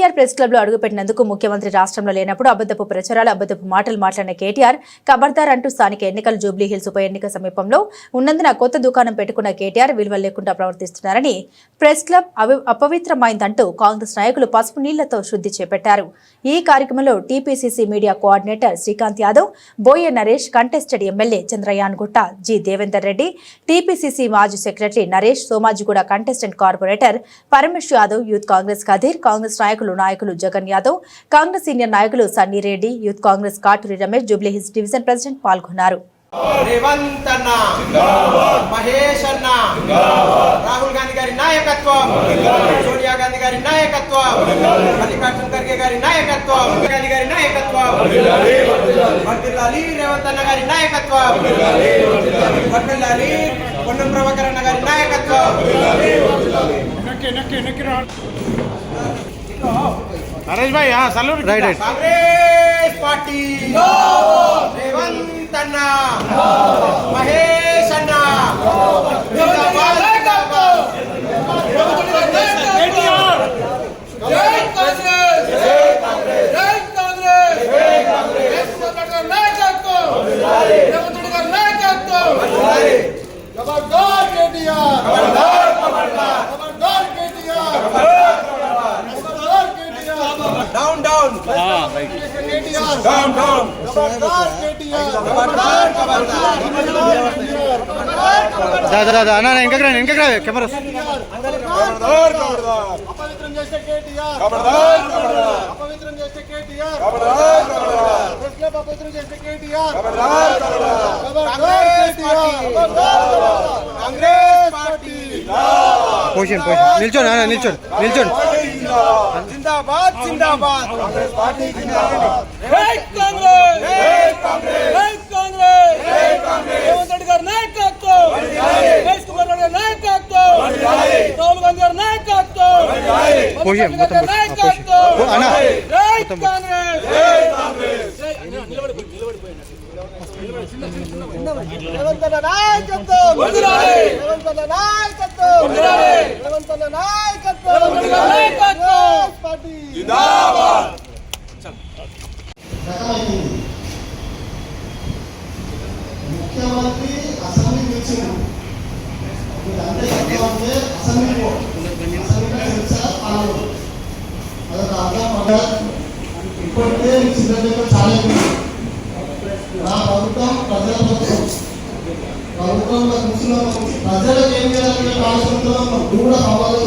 KTR press క్లబ్లో అడుగుపెట్టినందుకు ముఖ్యమంత్రి రాష్ట్రంలో లేనప్పుడు అబద్దపు ప్రచారాలు అబద్దపు మాటలు మాట్లాడిన కేటీఆర్ ఖబర్దార్ అంటూ స్థానిక ఎన్నికలు జూబ్లీహిల్స్ ఉప ఎన్నిక సమీపంలో ఉన్నందున కొత్త దుకాణం పెట్టుకున్న కేటీఆర్ విలువ లేకుండా ప్రవర్తిస్తున్నారని ప్రెస్ క్లబ్ అపవిత్రమైందంటూ కాంగ్రెస్ నాయకులు పసుపు నీళ్ళతో శుద్ధి చేపట్టారు. ఈ కార్యక్రమంలో TPCC media coordinator Srikanth Yadav Boya Naresh contested MLA Chandrayangutta G Devender Reddy TPCC మాజీ secretary Naresh Somajiguda contestant corporator Paramesh Yadav youth Congress Khadeer Congress నాయకులు నాయకులు జగన్ యాదవ్ కాంగ్రెస్ సీనియర్ నాయకులు Sunny Reddy youth Congress Katuri Ramesh Jubilee Hills division president పాల్గొన్నారు. రేవంత్ అన్న మహేష్ అన్న రాహుల్ గాంధీ గారి నాయకత్వం సోనియా గాంధీ గారి నాయకత్వం మల్లికార్జున ఖర్గే గారి నాయకత్వం గాంధీ గారి నాయకత్వం వర్ధిల్లాలి రేవంత్ అన్న గారి నాయకత్వం వర్ధిల్లాలి పొన్నం ప్రభాకర్ అన్న గారి నాయకత్వం. నరేష్ భాయ్ salute right right Congress party. Revanth అన్న. మహేష్ అన్న. केटीआर డౌన్ డౌన్ खबरदार केटीआर ఖబర్దార్ ఖబర్దార్ దాదా దాదా అన్న ఇంకా రా ఇంకా రా కెమెరా खबरदार खबरदार अपवित्रम చేసే కేటీఆర్ खबरदार खबरदार अपवित्रम చేసే కేటీఆర్ खबरदार खबरदार ప్రెస్ క్లబ్ అపవిత్రం చేసే కేటీఆర్ खबरदार खबरदार खबरदार కేటీఆర్ खबरदार కాంగ్రెస్ పార్టీ పోషన్ పోషన్ నిల్చోండి అన్న నిల్చోండి నిల్చోండి జిందాబాద్ జిందాబాద్ కాంగ్రెస్ పార్టీ జిందాబాద్ మల్లికార్జున మొత్తం అన్న. మొత్తం కాంగ్రెస్ రేవంత్ అన్న నాయకత్వం వదిలాలి. రేవంత్ అన్న నాయకత్వం వదిలాలి. రేవంత్ అన్న నాయకత్వం రేవంత్ అన్న నాయకత్వం. కాంగ్రెస్ పార్టీ రకమైంది ముఖ్యమంత్రి అసెంబ్లీ పిలిచిండు మీరు అందరూ చెప్తామంటే అసెంబ్లీ పో. అసెంబ్లీలో తెలుసా పాల్గొను. అదొక అర్థం పడ్డా ఇప్పటికే మీ సిద్ధంగా చాలా. నా ప్రభుత్వం ప్రజల ప్రభుత్వం. ప్రభుత్వంలో కూర్చున్నాము ప్రజలకు ఏం చేయాలని ఆలోచనతో కూడా కావాలి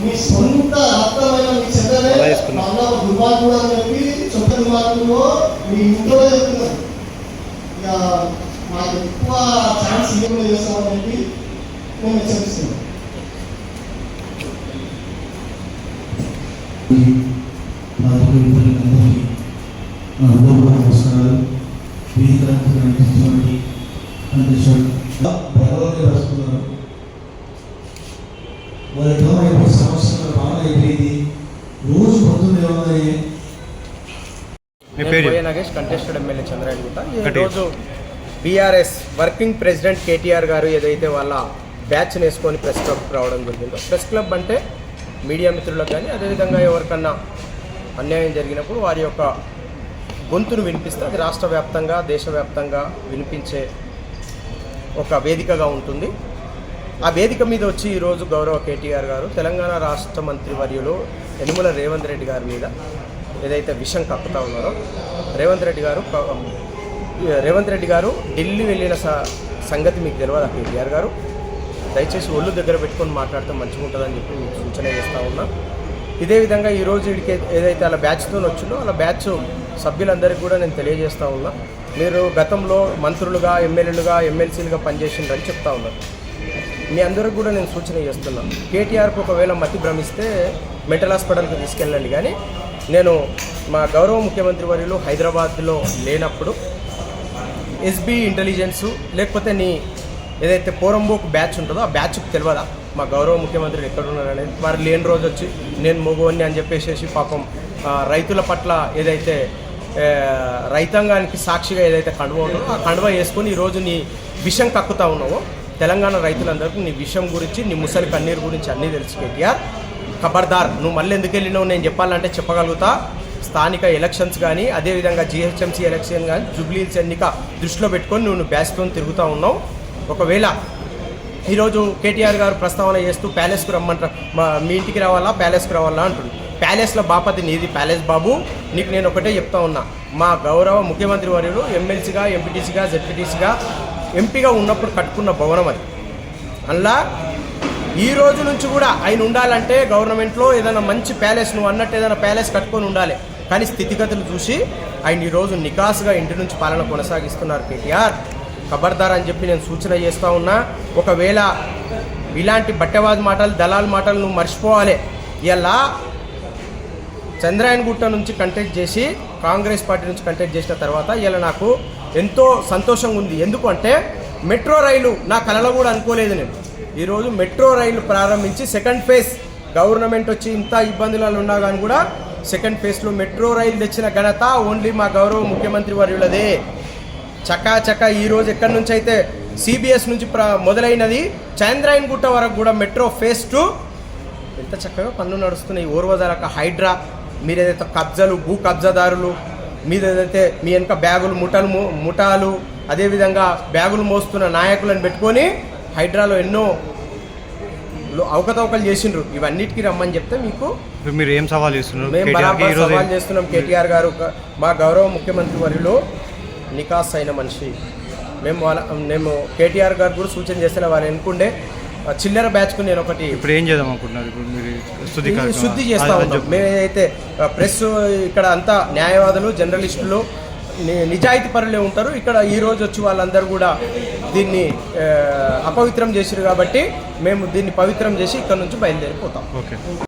మీ సొంత రక్తమైన మీ చెల్లెలే. మళ్ళా దుర్మార్గుడు అని చెప్పి సొంత దుర్మార్గుడు మీ ఇంట్లో చెప్తున్నారు. ఇక మాకు ఎక్కువ ఛాన్స్ ఇవ్వకుండా చేస్తామని చెప్పి మేము హెచ్చరిస్తున్నాం. వారి అయిపోయి సంవత్సరం బాగా అయిపోయింది. రోజు పొద్దున్న ఏమన్నాయి మీ నేను పేరు? బోయ నాగేష్ కంటెస్టెడ్ ఎమ్మెల్యే చంద్రాయణగుట్ట కటి. ఈరోజు బీఆర్ఎస్ వర్కింగ్ ప్రెసిడెంట్ కేటీఆర్ గారు ఏదైతే వాళ్ళ బ్యాచ్ వేసుకొని ప్రెస్ క్లబ్ రావడం జరిగిందో ప్రెస్ క్లబ్ అంటే మీడియా మిత్రులకు కానీ అదేవిధంగా ఎవరికన్నా అన్యాయం జరిగినప్పుడు వారి యొక్క గొంతును వినిపిస్తే అది రాష్ట్ర వ్యాప్తంగా దేశవ్యాప్తంగా వినిపించే ఒక వేదికగా ఉంటుంది. ఆ వేదిక మీద వచ్చి ఈరోజు గౌరవ కేటీఆర్ గారు తెలంగాణ రాష్ట్ర మంత్రి వర్యులు యనుమల రేవంత్ రెడ్డి గారి మీద ఏదైతే విషం కక్కుతా ఉన్నారో రేవంత్ రెడ్డి గారు రేవంత్ రెడ్డి గారు ఢిల్లీ వెళ్ళిన స- సంగతి మీకు తెలియదు కేటీఆర్ గారు? దయచేసి ఒళ్ళు దగ్గర పెట్టుకొని మాట్లాడితే మంచిగా ఉంటుందని చెప్పి మీకు సూచన చేస్తూ ఉన్నా. ఇదే విధంగా ఈరోజు వీడికి ఏదైతే అలా బ్యాచ్తో వచ్చిందో అలా బ్యాచ్ సభ్యులందరికీ కూడా నేను తెలియజేస్తూ ఉన్నా. మీరు గతంలో మంత్రులుగా ఎమ్మెల్యేలుగా ఎమ్మెల్సీలుగా పనిచేసిండ్రని చెప్తా ఉన్నారు. మీ అందరికి కూడా నేను సూచన చేస్తున్నాను కేటీఆర్కు ఒకవేళ మతి భ్రమిస్తే మెంటల్ హాస్పిటల్కి తీసుకెళ్ళండి. కానీ నేను మా గౌరవ ముఖ్యమంత్రి వర్యులు హైదరాబాద్లో లేనప్పుడు ఎస్బీ ఇంటెలిజెన్సు లేకపోతే నీ ఏదైతే పోరంబోకు బ్యాచ్ ఉంటుందో ఆ బ్యాచ్కి తెలియదా మా గౌరవ ముఖ్యమంత్రి ఎక్కడ అనేది మరి లేని రోజు వచ్చి నేను మొగోని అని చెప్పేసి పాపం రైతుల పట్ల ఏదైతే రైతాంగానికి సాక్షిగా ఏదైతే కండువ ఉంటుందో ఆ కండువ వేసుకొని ఈరోజు నీ విషం కక్కుతా ఉన్నావో. తెలంగాణ రైతులందరికీ నీ విషయం గురించి నీ ముసలి కన్నీరు గురించి అన్నీ తెలుసు కేటీఆర్ ఖబర్దార్ నువ్వు మళ్ళీ ఎందుకు వెళ్ళినావు? నేను చెప్పాలంటే చెప్పగలుగుతా. స్థానిక ఎలక్షన్స్ కానీ అదేవిధంగా జిహెచ్ఎంసీ ఎలక్షన్ కానీ జూబ్లీస్ ఎన్నిక దృష్టిలో పెట్టుకొని నువ్వు బ్యాచ్తో తిరుగుతూ ఉన్నావు. ఒకవేళ ఈరోజు కేటీఆర్ గారు ప్రస్తావన చేస్తూ ప్యాలెస్కు రమ్మంటారు. మా మీ ఇంటికి రావాలా? ప్యాలెస్కు రావాలా అంటుంది ప్యాలెస్లో బాపతి నీది ప్యాలెస్ బాబు. నీకు నేను ఒకటే చెప్తా ఉన్నా. మా గౌరవ ముఖ్యమంత్రి వర్యులు ఎమ్మెల్సీగా ఎంపీటీసీగా జెడ్పీటీసీగా ఎంపీగా ఉన్నప్పుడు కట్టుకున్న భవనం అది. అందులో ఈ రోజు నుంచి కూడా ఆయన ఉండాలంటే గవర్నమెంట్లో ఏదైనా మంచి ప్యాలెస్ నువ్వు అన్నట్టు ఏదైనా ప్యాలెస్ కట్టుకొని ఉండాలి. కానీ స్థితిగతులు చూసి ఆయన ఈరోజు నికాసుగా ఇంటి నుంచి పాలన కొనసాగిస్తున్నారు కేటీఆర్. ఖబర్దార్ అని చెప్పి నేను సూచన చేస్తూ ఉన్నా. ఒకవేళ ఇలాంటి బట్టెవాది మాటలు దళాల మాటలు నువ్వు మర్చిపోవాలి. ఇలా చంద్రాయన్ గుట్ట నుంచి కంటెక్ట్ చేసి కాంగ్రెస్ పార్టీ నుంచి కంటెక్ట్ చేసిన తర్వాత ఇలా నాకు ఎంతో సంతోషంగా ఉంది. ఎందుకంటే మెట్రో రైలు నా కలలో కూడా అనుకోలేదు నేను. ఈరోజు మెట్రో రైలు ప్రారంభించి సెకండ్ ఫేజ్ గవర్నమెంట్ వచ్చి ఇంత ఇబ్బందులలో ఉన్నా కానీ కూడా సెకండ్ ఫేజ్లో మెట్రో రైలు తెచ్చిన ఘనత ఓన్లీ మా గౌరవ ముఖ్యమంత్రి వర్యులదే చకా చకా ఈరోజు ఎక్కడి నుంచి అయితే సిబిఎస్ నుంచి ప్ర మొదలైనది చంద్రాయన్ గుట్ట వరకు కూడా మెట్రో ఫేజ్ టూ ఎంత చక్కగా పనులు నడుస్తున్నాయి. ఓర్వదలక హైడ్రా మీరు ఏదైతే కబ్జాలు భూ కబ్జాదారులు మీరు ఏదైతే మీ వెనక బ్యాగులు ముఠాలు ముఠాలు అదేవిధంగా బ్యాగులు మోస్తున్న నాయకులను పెట్టుకొని హైడ్రాలో ఎన్నో అవకతవకలు చేసిండ్రు. ఇవన్నిటికీ రమ్మని చెప్తే మీకు మీరు ఏం సవాల్ చేస్తున్నారు? మేము బరాబర్ సవాల్ చేస్తున్నాం. కేటీఆర్ గారు మా గౌరవ ముఖ్యమంత్రి వర్యులు నికాస్ అయిన మనిషి. మేము వాళ్ళ మేము కేటీఆర్ గారు కూడా సూచన చేస్తే వాళ్ళు ఎన్నుకుండే చిల్లర బ్యాచ్కు నేను ఒకటి ఇప్పుడు ఏం చేద్దాం అనుకుంటున్నారు? ఇప్పుడు మీరు శుద్ధి చేస్తా ఉంటాం. మేమైతే ప్రెస్ ఇక్కడ అంతా న్యాయవాదులు జర్నలిస్టులు నిజాయితీ పరులే ఉంటారు. ఇక్కడ ఈ రోజు వచ్చి వాళ్ళందరూ కూడా దీన్ని అపవిత్రం చేసిరు కాబట్టి మేము దీన్ని పవిత్రం చేసి ఇక్కడ నుంచి బయలుదేరిపోతాం. ఓకే.